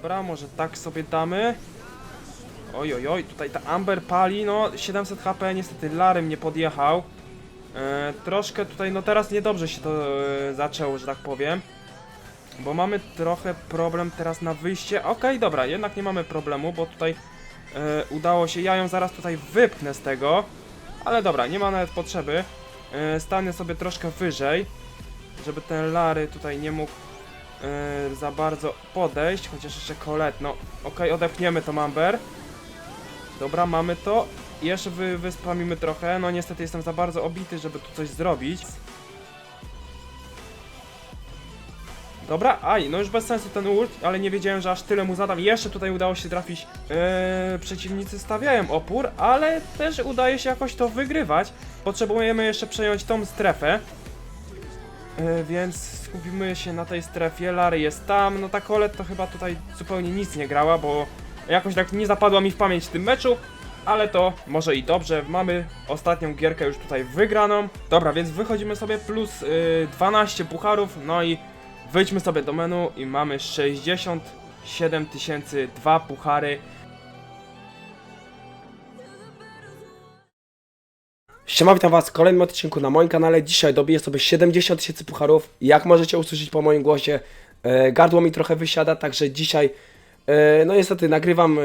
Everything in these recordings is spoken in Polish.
Dobra, może tak sobie damy. Oj, oj, oj, tutaj ta Amber pali, no 700 HP, niestety Larym nie podjechał. E, troszkę tutaj, no teraz niedobrze się to e, zaczęło, że tak powiem. Bo mamy trochę problem teraz na wyjście. Okej, dobra, jednak nie mamy problemu, bo tutaj e, udało się. Ja ją zaraz tutaj wypchnę z tego. Ale dobra, nie ma nawet potrzeby. E, stanę sobie troszkę wyżej, żeby ten Lary tutaj nie mógł e, za bardzo podejść. Chociaż jeszcze Colette, no okej, odepchniemy to Amber. Dobra, mamy to. Jeszcze wy, wyspamimy trochę. No niestety jestem za bardzo obity, żeby tu coś zrobić. Dobra, aj, no już bez sensu ten ult, ale nie wiedziałem, że aż tyle mu zadam. Jeszcze tutaj udało się trafić. Eee, przeciwnicy stawiają opór, ale też udaje się jakoś to wygrywać. Potrzebujemy jeszcze przejąć tą strefę. E, więc skupimy się na tej strefie. Lary jest tam. No ta Colette to chyba tutaj zupełnie nic nie grała, bo jakoś tak nie zapadła mi w pamięć w tym meczu. Ale to może i dobrze. Mamy ostatnią gierkę już tutaj wygraną. Dobra, więc wychodzimy sobie plus y, 12 pucharów. No i wyjdźmy sobie do menu i mamy 67 tysięcy dwa puchary. Siema, witam was w kolejnym odcinku na moim kanale. Dzisiaj dobiję sobie 70 tysięcy pucharów. Jak możecie usłyszeć po moim głosie, e, gardło mi trochę wysiada, także dzisiaj, e, no niestety nagrywam e,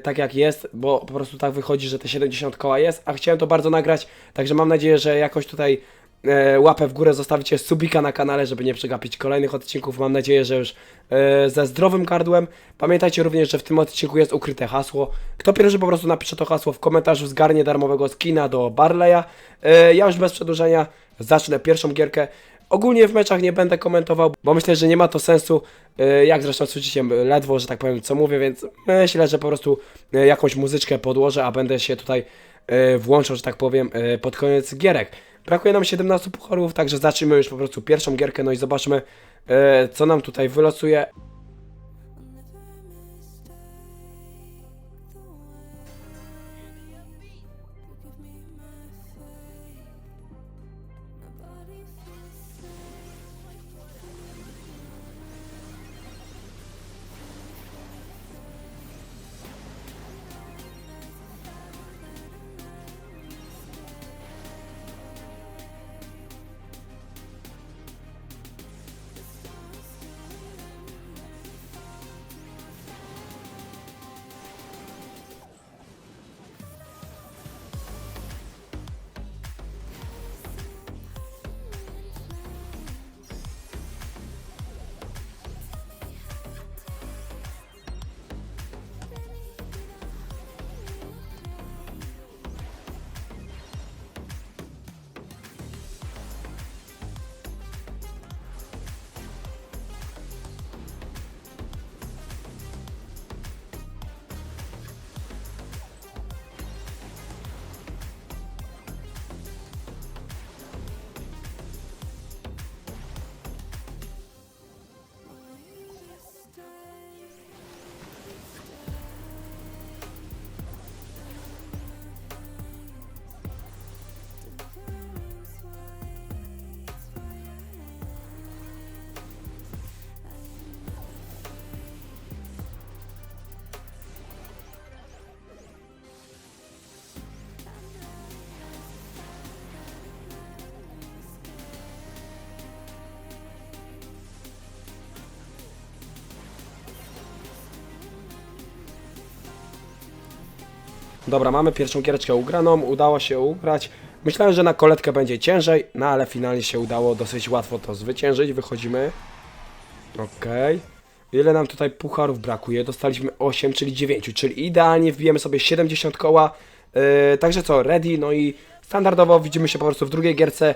tak jak jest, bo po prostu tak wychodzi, że te 70 koła jest, a chciałem to bardzo nagrać, także mam nadzieję, że jakoś tutaj e, łapę w górę zostawicie, subika na kanale, żeby nie przegapić kolejnych odcinków. Mam nadzieję, że już e, ze zdrowym gardłem. Pamiętajcie również, że w tym odcinku jest ukryte hasło. Kto pierwszy po prostu napisze to hasło w komentarzu, zgarnie darmowego skina do Barleya. E, ja już bez przedłużenia zacznę pierwszą gierkę. Ogólnie w meczach nie będę komentował, bo myślę, że nie ma to sensu. Jak zresztą słyszycie ledwo, że tak powiem, co mówię, więc myślę, że po prostu jakąś muzyczkę podłożę, a będę się tutaj włączał, że tak powiem, pod koniec gierek. Brakuje nam 17 pucharów, także zacznijmy już po prostu pierwszą gierkę, no i zobaczmy, e, co nam tutaj wylosuje. Dobra, mamy pierwszą giereczkę ugraną, udało się ugrać. Myślałem, że na koletkę będzie ciężej, no ale finalnie się udało dosyć łatwo to zwyciężyć. Wychodzimy. Okej. Ile nam tutaj pucharów brakuje? Dostaliśmy 8, czyli 9, czyli idealnie wbijemy sobie 70 koła. Yy, także co, ready, no i standardowo widzimy się po prostu w drugiej gierce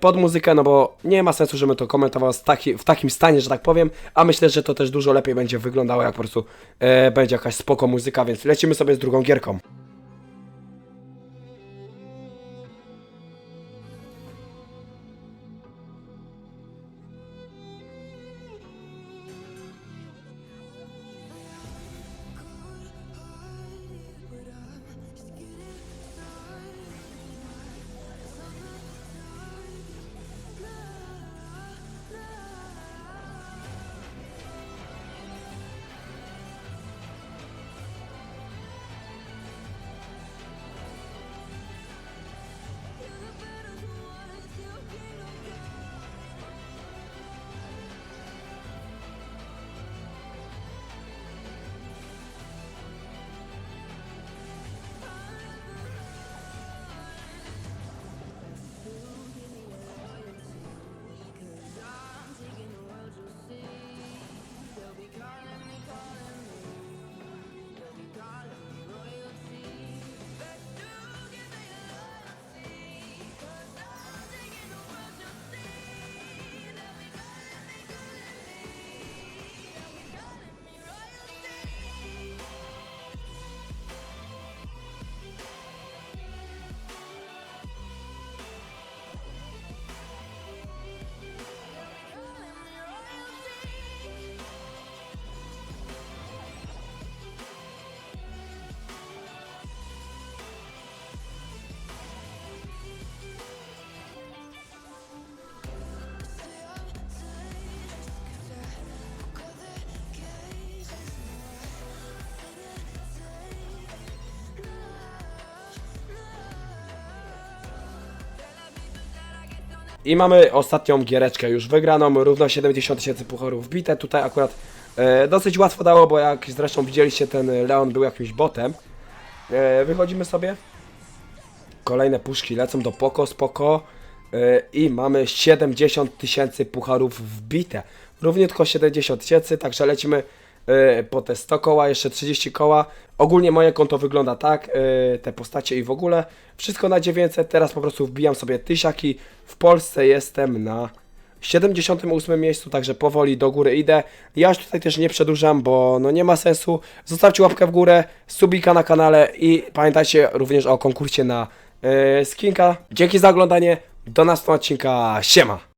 pod muzykę, no bo nie ma sensu, żebym to komentował taki, w takim stanie, że tak powiem, a myślę, że to też dużo lepiej będzie wyglądało, jak po prostu yy, będzie jakaś spoko muzyka, więc lecimy sobie z drugą gierką. I mamy ostatnią giereczkę już wygraną, równo 70 tysięcy pucharów wbite. Tutaj akurat e, dosyć łatwo dało, bo jak zresztą widzieliście, ten Leon był jakimś botem. E, wychodzimy sobie. Kolejne puszki lecą do poko, spoko. E, I mamy 70 tysięcy pucharów wbite. Równiutko 70 tysięcy, także lecimy e, po te 100 koła, jeszcze 30 koła. Ogólnie moje konto wygląda tak, e, te postacie i w ogóle. Wszystko na 900, teraz po prostu wbijam sobie tysiaki. W Polsce jestem na 78 miejscu, także powoli do góry idę. Ja już tutaj też nie przedłużam, bo no nie ma sensu. Zostawcie łapkę w górę, subika na kanale i pamiętajcie również o konkursie na e, skinka. Dzięki za oglądanie, do następnego odcinka, siema!